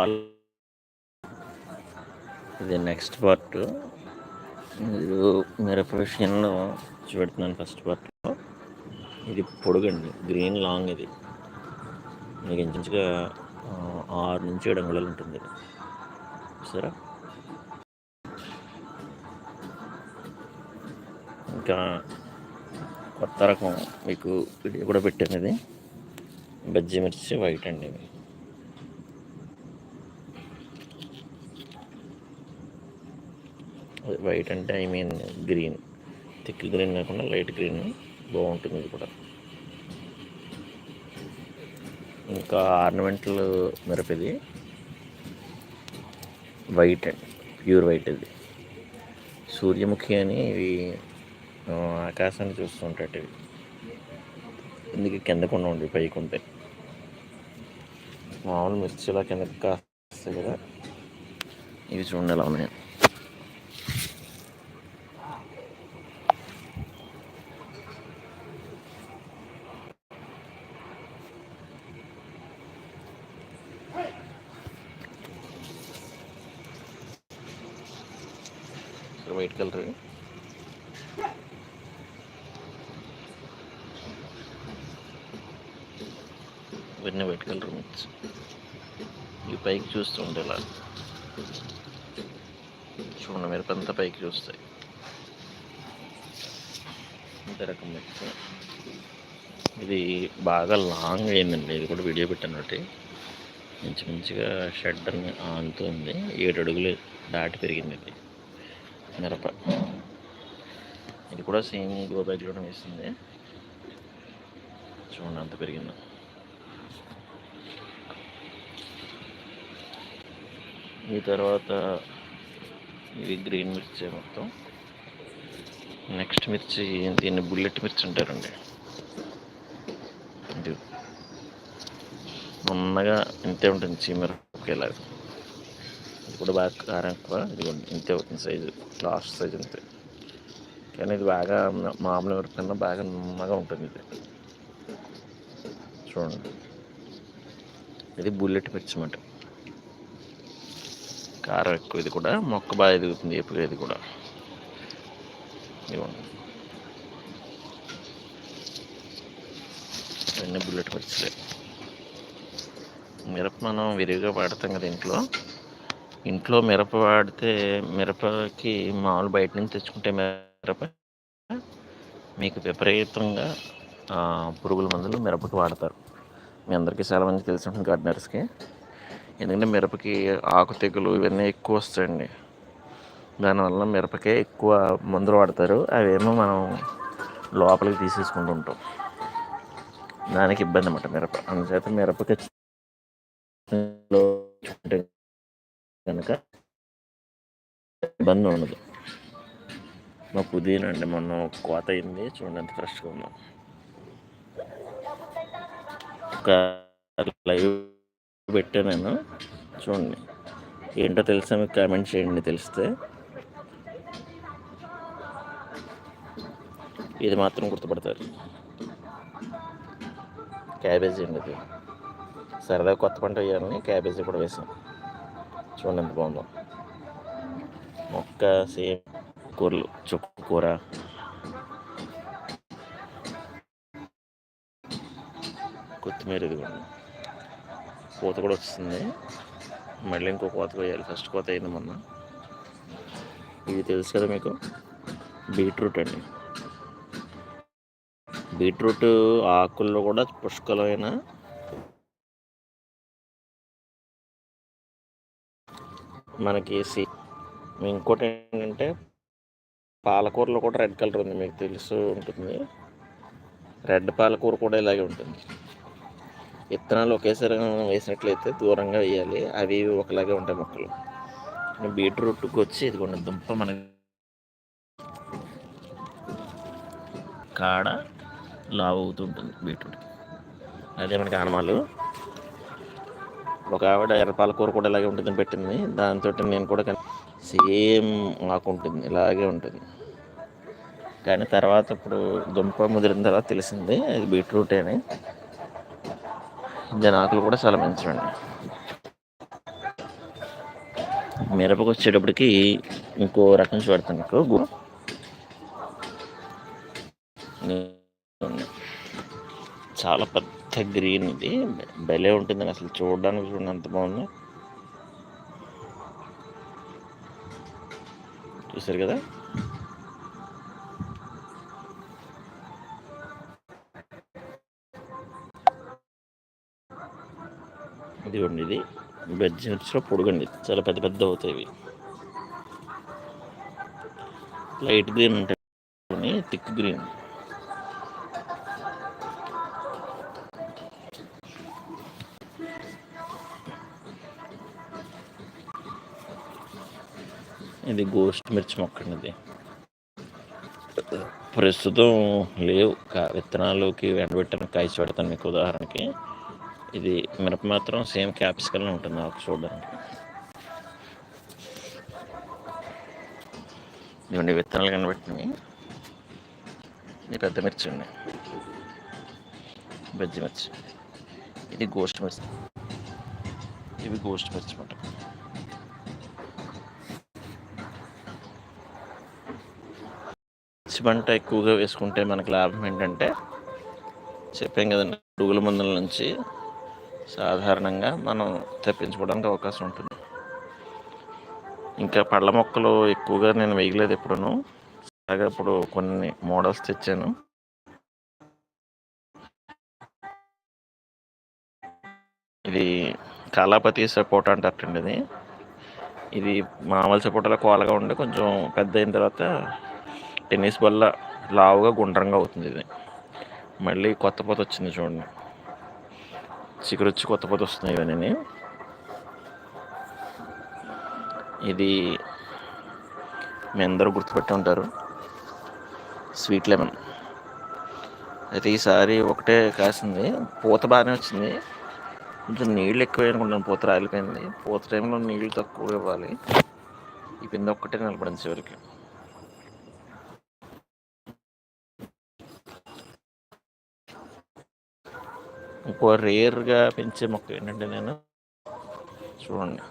All ఇది next part మీరు మీరు ప్రొఫెషన్లో చూపెడుతున్నాను ఫస్ట్ పార్ట్లో ఇది పొడుగండి గ్రీన్ లాంగ్ ఇది. మీకు ఇంచుగా ఆరు నుంచి ఏడు అంగుళాలు ఉంటుంది ఇది. సరే? ఇంకా కొత్త రకం మీకు వీడియో కూడా పెట్టాను ఇది. బజ్జి మిర్చి వైట్ అండి ఇవి వైట్ అంటే I mean green thick green కాకుండా లైట్ గ్రీన్ బాగుంటుంది ఇది కూడా. ఇంకా ఆర్నమెంటల్ మిరపది వైట్ అండి. ప్యూర్ వైట్ ఇది. సూర్యముఖి అని ఇవి ఆకాశాన్ని చూస్తుంటాయి ఇవి. ఇందుకు కిందకుండా ఉండి పైకి ఉంటాయి మామూలు మిర్చిలా కిందకి కాస్తాయి కదా. ఇవి చూడండి ఎలా ఉన్నాయి వైట్ కలర్ ఇవన్నీ వైట్ కలర్ మిక్స్ ఈ పైకి చూస్తూ ఉంటే ఇలా చూడండి మిరపంతా పైకి చూస్తాయి ఇంత రకం మిక్స్ ఇది బాగా లాంగ్ అయిందండి. ఇది కూడా వీడియో పెట్టాను ఒకటి మంచి మంచిగా షెడ్ అని ఆనుతుంది ఏడు అడుగులు దాటి పెరిగింది ఇది. మిరప. ఇది కూడా సేమ్ గో బ్యాగ్లోనే వేసింది. చూడండి అంత పెరిగిందో. ఈ తర్వాత ఇది గ్రీన్ మిర్చి మొత్తం. నెక్స్ట్ మిర్చి దీన్ని బుల్లెట్ మిర్చి అంటారండి. ఇది మొన్నగా ఇంతే ఉంటుంది చీమిరపకాయలాగా ఇది కూడా బాగా కారం ఎక్కువ. ఇది ఇంతే అవుతుంది సైజు. లాస్ట్ సైజు అంతే. కానీ ఇది బాగా మామూలు మిరప బాగా నున్నగా ఉంటుంది ఇది. చూడండి. ఇది బుల్లెట్ మిర్చి అన్నమాట కారం ఎక్కువ ఇది కూడా. మొక్క బాగా ఎదుగుతుంది ఎప్పుడు ఇది కూడా. ఇవ్వండి ఇవన్నీ బుల్లెట్ మిర్చిలే మిరప మనం విరివిగా వాడతాం కదా ఇంట్లో. ఇంట్లో మిరప వాడితే మిరపకి మామూలు బయట నుంచి తెచ్చుకుంటే మిరప మీకు విపరీతంగా పురుగుల మందులు మిరపకి వాడతారు. మీ అందరికీ చాలా మంది తెలిసి ఉంటుంది గార్డెనర్స్కి ఎందుకంటే మిరపకి ఆకు తెగులు ఇవన్నీ ఎక్కువ వస్తాయండి. దానివల్ల మిరపకే ఎక్కువ మందులు వాడతారు. అవేమో మనం లోపలికి తీసేసుకుంటూ ఉంటాం దానికి ఇబ్బంది అన్నమాట మిరప. అందుచేత మిరపకి కనుక ఇబ్బంది ఉండదు. మా పుదీనా అండి మొన్న కోత అయింది. చూడండి ఎంత ఫ్రెష్గా ఉందో. ఒక లైవ్ పెట్టా నేను. చూడండి. ఏంటో తెలుసా మీకు కామెంట్ చేయండి తెలిస్తే. ఇది మాత్రం గుర్తుపడతారు. క్యాబేజీ అండి ఇది సరదా కొత్త పంట వేయాలని క్యాబేజీ కూడా వేసాం. చూడండి ఎంత బాగుందో. మొక్క సేమ్ కూరలు చుక్కు కూర. కొత్తిమీర ఇది కూడా కోత కూడా వస్తుంది. మళ్ళీ ఇంకో కోత కోయాలి ఫస్ట్ కోత అయింది మొన్న. ఇది తెలుసు కదా మీకు? బీట్రూట్ అండి. బీట్రూట్ ఆకుల్లో కూడా పుష్కలమైన మనకి సి ఇంకోటి ఏంటంటే పాలకూరలో కూడా రెడ్ కలర్ ఉంది. మీకు తెలుసు ఉంటుంది. రెడ్ పాలకూర కూడా ఇలాగే ఉంటుంది. విత్తనాలు ఒకేసారి వేసినట్లయితే దూరంగా వేయాలి. అవి ఒకలాగే ఉంటాయి మొక్కలు. బీట్రూట్కి వచ్చి ఇదిగోండి దుంప మన కాడ లావు అవుతుంటుంది బీట్రూట్. అదే మనకి ఆనమాలు ఒక ఆవిడ ఎర్రపాలకూర కూడా ఇలాగే ఉంటుందని పెట్టింది. దాంతో నేను కూడా సేమ్ ఆకు ఉంటుంది. ఇలాగే ఉంటుంది. కానీ తర్వాత ఇప్పుడు దుంప ముదిరిన తర్వాత తెలిసింది అది బీట్రూట్ అని. జనాకులు కూడా చాలా మంచివండి. మిరపకు వచ్చేటప్పటికి ఇంకో రకం చూడతాను మీకు. గు చాలా పెద్ద గ్రీన్ ఇది. భలే ఉంటుంది అసలు చూడడానికి చూడండి ఎంత బాగుంది. చూసారు కదా? ఇదిగోండి ఇది వెజ్ మిర్చిలో పొడుగండి చాలా పెద్ద పెద్ద అవుతాయి ఇవి. లైట్ గ్రీన్ ఉంటాయి థిక్ గ్రీన్ ఇది గోస్ట్ మిర్చి మొక్క ఇది ప్రస్తుతం లేవు కా విత్తనాల్లోకి ఎండబెట్టడానికి కాయచి పెడతాను మీకు ఉదాహరణకి. ఇది మిరప మాత్రం సేమ్ క్యాప్సికల్ ఉంటుంది నాకు చూడడానికి. ఇవన్నీ విత్తనాలు కనబెట్టినవి. ఇది పెద్ద మిర్చి అండి. బజ్జి మిర్చి. ఇది గోస్ట్ మిర్చి. ఇవి గోస్ట్ మిర్చి మాట. మిర్చి పంట ఎక్కువగా వేసుకుంటే మనకు లాభం ఏంటంటే చెప్పాం కదండి పురుగుల మందుల నుంచి సాధారణంగా మనం తెప్పించుకోవడానికి అవకాశం ఉంటుంది. ఇంకా పళ్ళ మొక్కలు ఎక్కువగా నేను వేయలేదు ఎప్పుడును. అలాగే ఇప్పుడు కొన్ని మోడల్స్ తెచ్చాను. ఇది కాలాపతి సపోటా అంటారండి ఇది ఇది మామూలు సపోటాలో కోలగా ఉండి కొంచెం పెద్ద అయిన తర్వాత టెన్నిస్ బల్ల లావుగా గుండ్రంగా అవుతుంది ఇది. మళ్ళీ కొత్త పొత వచ్చింది చూడండి. చిగురొచ్చి కొత్త కొత్త వస్తున్నాయి ఇవన్నీ ఇది మీ అందరూ గుర్తుపెట్టి ఉంటారు స్వీట్ లెమన్ అయితే ఈసారి ఒకటే కాసింది. పూత బాగానే వచ్చింది. కొంచెం నీళ్ళు ఎక్కువ అనుకుంటాను పూత రాలిపోయింది. పూత టైంలో నీళ్ళు తక్కువ ఇవ్వాలి. ఈ పిండి ఒక్కటే నిలబడింది చివరికి. ఇంకో రేర్గా పెంచే మొక్క ఏంటంటే నేను చూడండి.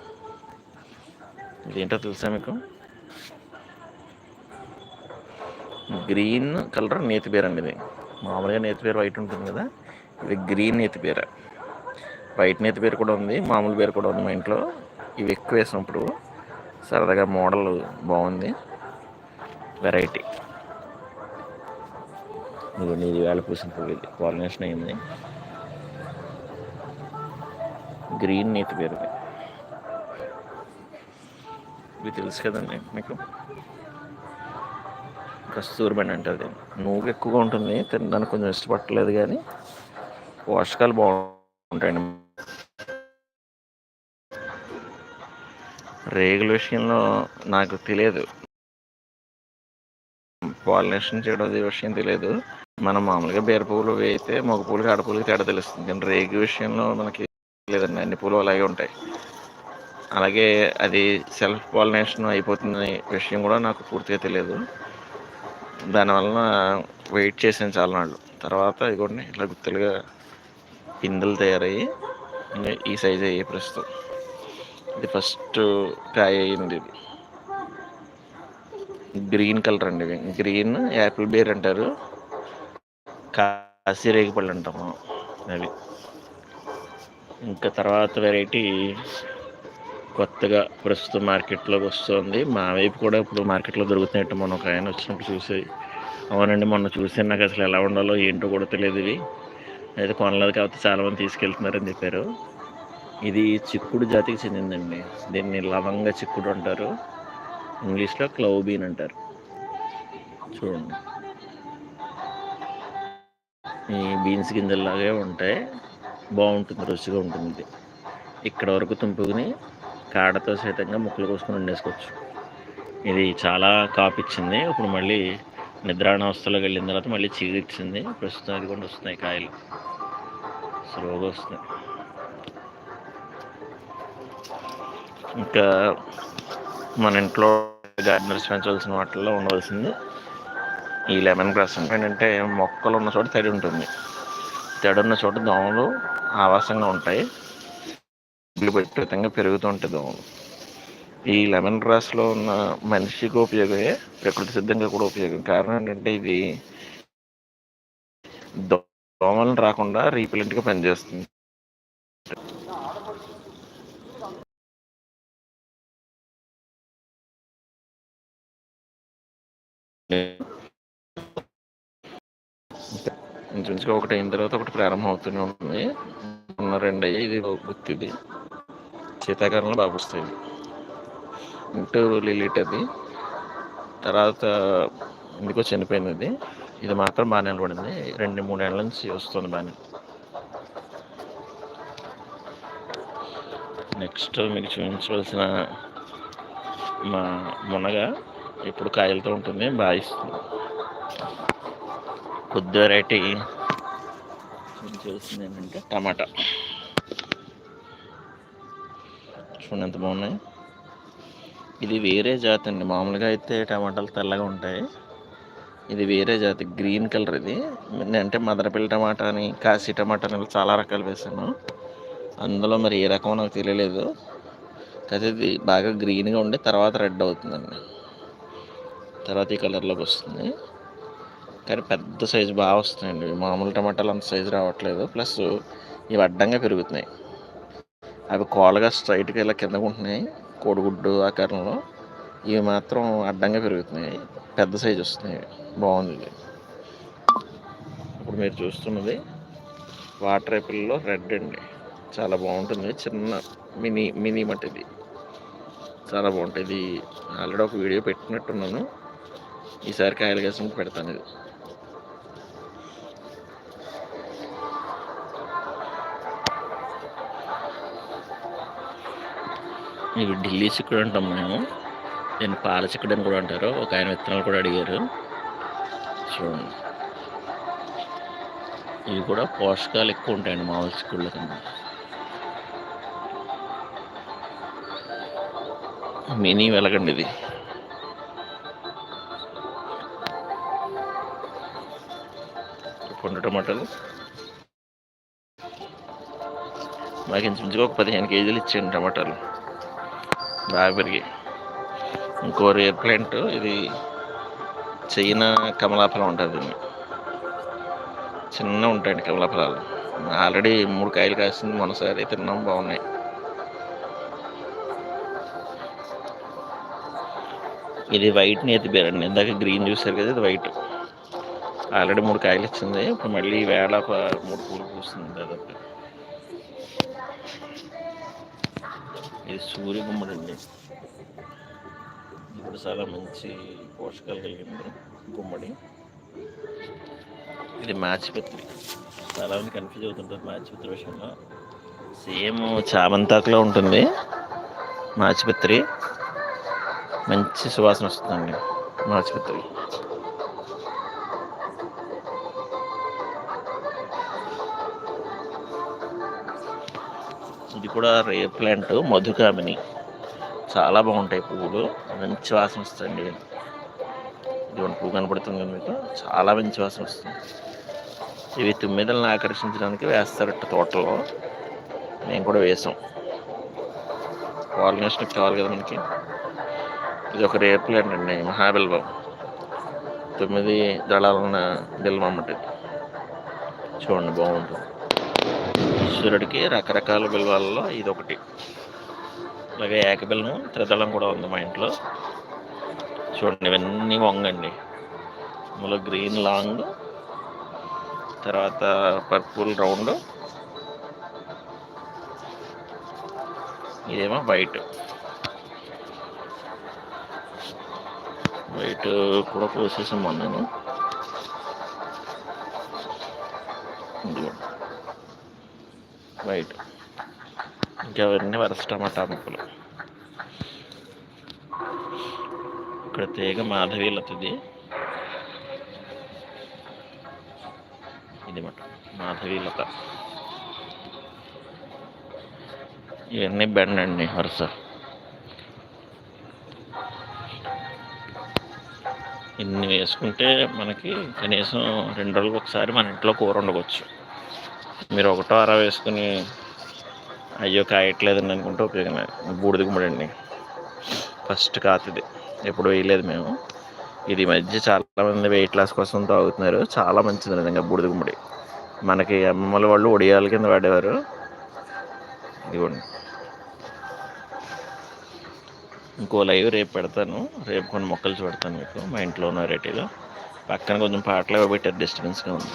ఇదేంటో తెలుసా మీకు? గ్రీన్ కలర్ నేతి పేరు అండి ఇది. మామూలుగా నేతి వైట్ ఉంటుంది కదా ఇది గ్రీన్ నేతి బీర. వైట్ నేతి పేరు కూడా ఉంది మామూలు బీర కూడా ఉంది మా ఇంట్లో. ఇవి ఎక్కువ వేసినప్పుడు సరదాగా మోడల్ బాగుంది. వెరైటీ ఇదిగోండి నీది వేళ పూసిన పువ్వు ఇది పాలినేషన్ అయింది. గ్రీన్ నీతి పేరు ఇవి తెలుసు కదండి మీకు? కస్తూరి అంటే అది నువ్వు ఎక్కువగా ఉంటుంది తినడానికి కొంచెం ఇష్టపడలేదు కానీ పోషకాలు బాగుంటాయండి. రేగుల విషయంలో నాకు తెలియదు. పాలినేషన్ చేయడం అది విషయం తెలియదు. మనం మామూలుగా బీర పువ్వులు వేయితే మగ పువ్వులకి ఆడపువ్వులకి తేడా తెలుస్తుంది. కానీ రేగు విషయంలో మనకి లేదండి అన్ని పూలు అలాగే ఉంటాయి. అలాగే అది సెల్ఫ్ పాలినేషన్ అయిపోతుందనే విషయం కూడా నాకు పూర్తిగా తెలియదు. దానివలన వెయిట్ చేసాను చాలా నాళ్ళు. తర్వాత ఇదిగోండి ఇలా గుర్తులుగా పిందెలు తయారయ్యి ఈ సైజ్ అయ్యే ప్రస్తుతం. ఇది ఫస్ట్ కాయ అయింది ఇది. గ్రీన్ కలర్ అండి ఇవి. గ్రీన్ యాపిల్ బేర్ అంటారు. కాశీ రేగిపళ్ళు అంటాము అవి. ఇంకా తర్వాత వెరైటీ కొత్తగా ప్రస్తుతం మార్కెట్లోకి వస్తుంది. మా వైపు కూడా ఇప్పుడు మార్కెట్లో దొరుకుతున్నట్టు మొన్న ఒక ఆయన వచ్చినప్పుడు చూసి అవునండి మొన్న చూసి నాకు అసలు ఎలా ఉండాలో ఏంటో కూడా తెలియదు ఇవి. అయితే కొనలేదు కాబట్టి చాలామంది తీసుకెళ్తున్నారని చెప్పారు. ఇది చిక్కుడు జాతికి చెందిందండి. దీన్ని లవంగ చిక్కుడు అంటారు. ఇంగ్లీష్లో క్లౌబీన్ బీన్ అంటారు. చూడండి. ఈ బీన్స్ గింజల్లాగే ఉంటాయి. బాగుంటుంది రుచిగా ఉంటుంది ఇక్కడ వరకు తుంపుకుని కాడతో సైతంగా ముక్కలు కోసుకొని వండేసుకోవచ్చు. ఇది చాలా కాపిచ్చింది ఇప్పుడు మళ్ళీ నిద్రాణావస్థలోకి వెళ్ళిన తర్వాత మళ్ళీ చీరిచ్చింది ప్రస్తుతం అది కూడా వస్తున్నాయి కాయలు. స్లోగా వస్తున్నాయి. ఇంకా మన ఇంట్లో గార్డెనర్స్ పెంచవలసిన వాటిల్లో ఉండవలసింది ఈ లెమన్ గ్రాస్ ఏంటంటే మొక్కలు ఉన్న చోట తడి ఉంటుంది. తడి ఉన్న చోట దోమలు ఆవాసంగా ఉంటాయి. విపరీతంగా పెరుగుతూ ఉంటుంది. దోమలు ఈ లెమన్ గ్రాస్లో ఉన్న మనిషికి ఉపయోగమే ప్రకృతి సిద్ధంగా కూడా ఉపయోగం. కారణం ఏంటంటే ఇది దోమలను రాకుండా రీపెలెంట్గా పనిచేస్తుంది. ఇంచుమించుగా ఒకటి అయిన తర్వాత ఒకటి ప్రారంభం అవుతూనే ఉంటుంది ఉన్న రెండు అయ్యి ఇది గుర్తిది. శీతాకాలంలో బాగా వస్తాయి ఇంటూ లిలిట్ అది. తర్వాత ఎందుకో చనిపోయింది అది ఇది మాత్రం బాగా నిలబడింది. రెండు మూడు నెలల నుంచి వస్తుంది బాగానే. నెక్స్ట్ మీకు చూపించవలసిన మా మునగ ఇప్పుడు కాయలతో ఉంటుంది బాగా ఇస్తుంది. కొద్ది వెరైటీ చూసింది ఏంటంటే టమాటా. చూడండి ఎంత బాగున్నాయి. ఇది వేరే జాతి అండి. మామూలుగా అయితే టమాటాలు తెల్లగా ఉంటాయి. ఇది వేరే జాతి గ్రీన్ కలర్ ఇది. అంటే మదనపల్లి టమాటా అని కాశీ టమాటా అని చాలా రకాలు వేసాను. అందులో మరి ఏ రకమో నాకు తెలియలేదు. అయితే ఇది బాగా గ్రీన్గా ఉండి తర్వాత రెడ్ అవుతుందండి. తర్వాత ఈ కలర్లోకి వస్తుంది. కానీ పెద్ద సైజు బాగా వస్తున్నాయండి. మామూలు టమాటాలు అంత సైజు రావట్లేదు. ప్లస్ ఇవి అడ్డంగా పెరుగుతున్నాయి. అవి కోలగా స్ట్రైట్గా ఇలా కిందకు ఉంటున్నాయి. కోడిగుడ్డు ఆకారంలో. ఇవి మాత్రం అడ్డంగా పెరుగుతున్నాయి. పెద్ద సైజు వస్తున్నాయి. బాగుంది. ఇప్పుడు మీరు చూస్తున్నది వాటర్ యాపిల్లో రెడ్ అండి. చాలా బాగుంటుంది. చిన్న మినీ మినీ మట్ ఇది. చాలా బాగుంటుంది. ఇది ఆల్రెడీ ఒక వీడియో పెట్టినట్టున్నాను. ఈసారి కాయలు కేసం పెడతాను. ఇది ఇవి ఢిల్లీ చిక్కుడు అంటాం మేము. దీన్ని పాల చిక్కుడు అని కూడా అంటారు. ఒక ఆయన విత్తనాలు కూడా అడిగారు. చూడండి. ఇవి కూడా పోషకాలు ఎక్కువ ఉంటాయండి మామూలు చిక్కుళ్ళ కన్నా. మినీ వెలగండి ఇది. పండు టమాటాలు. మాకు ఇంచుమించుగా ఒక పదిహేను కేజీలు ఇచ్చాను టమాటాలు. బాగా పెరిగాయి ఇంకో రేర్ ప్లాంట్ ఇది చైనా కమలాఫలం ఉంటుంది దీన్ని. చిన్న ఉంటాయండి కమలాఫలాలు. ఆల్రెడీ మూడు కాయలు కాసింది మొన్నసారి తిన్నాం బాగున్నాయి. ఇది వైట్ నేతి బీరండి ఇందాక గ్రీన్ చూసారు కదా ఇది వైట్. ఆల్రెడీ మూడు కాయలు ఇచ్చింది. ఇప్పుడు మళ్ళీ వేళ ఒక మూడు పూలు పూస్తుంది దాదాపు ఇది సూర్య గుమ్మడి అండి ఇప్పుడు చాలా మంచి పోషకాలు కలిగింది గుమ్మడి. ఇది మాచిపత్రి చాలా మంది కన్ఫ్యూజ్ అవుతుంటారు మాచిపత్రి విషయంలో. సేమ్ చామంతాకులో ఉంటుంది. మాచిపత్రి మంచి సువాసన వస్తుందండి మాచిపత్రి కూడా రే ప్లాంట్ మధుకామిని చాలా బాగుంటాయి పువ్వులు. మంచి వాసన వస్తాయండి. ఇటువంటి పువ్వు కనపడుతుంది మీకు? చాలా మంచి వాసన వస్తుంది. ఇవి తుమ్మిదలను ఆకర్షించడానికి వేస్తారట తోటలో. మేము కూడా వేసాం. పాలినేషన్ కావాలి కదా మనకి? ఇది ఒక రేర్ ప్లాంట్ అండి మహాబిల్వం. తొమ్మిది దళాలను బిల్వం అన్నమాట చూడండి బాగుంటుంది. ఈశ్వరుడికి రకరకాల బిల్వాలలో ఇది ఒకటి అలాగే ఏకబిల్లం త్రిదళం కూడా ఉంది మా ఇంట్లో. చూడండి ఇవన్నీ వంగండి. ఇందులో గ్రీన్ లాంగ్ తర్వాత పర్పుల్ రౌండ్ ఇదేమో వైట్. వైట్ కూడా కోసేసాము నేను రైట్. ఇంకా అవన్నీ వరస టమాటా ముక్కలు ఇక్కడ తీగ మాధవీలతది. ఇది మాట మాధవీలత. ఇవన్నీ బెండ్ అండి వరుస. ఇన్ని వేసుకుంటే మనకి కనీసం రెండు రోజులకు ఒకసారి మన ఇంట్లో కూర వండుకోవచ్చు మీరు ఒకటో అర వేసుకుని అయ్యో కాయట్లేదని అనుకుంటే ఉపయోగం లేదు బూడిద అండి. ఫస్ట్ కాతది ఎప్పుడు వేయలేదు మేము. ఇది మధ్య చాలామంది వెయిట్ లాస్ కోసం తాగుతున్నారు. చాలా మంచిది నిజంగా బూడిద గుమ్మడి. మనకి అమ్మమ్మల వాళ్ళు ఒడియాల కింద వాడేవారు. ఇదిగోండి. ఇంకో లైవ్ రేపు పెడతాను. రేపు కొన్ని మొక్కలు చూడతాను మీకు. మా ఇంట్లో ఉన్న వెరైటీలో. పక్కన కొంచెం పాటలు పెట్టారు డిస్టర్బెన్స్గా ఉంది.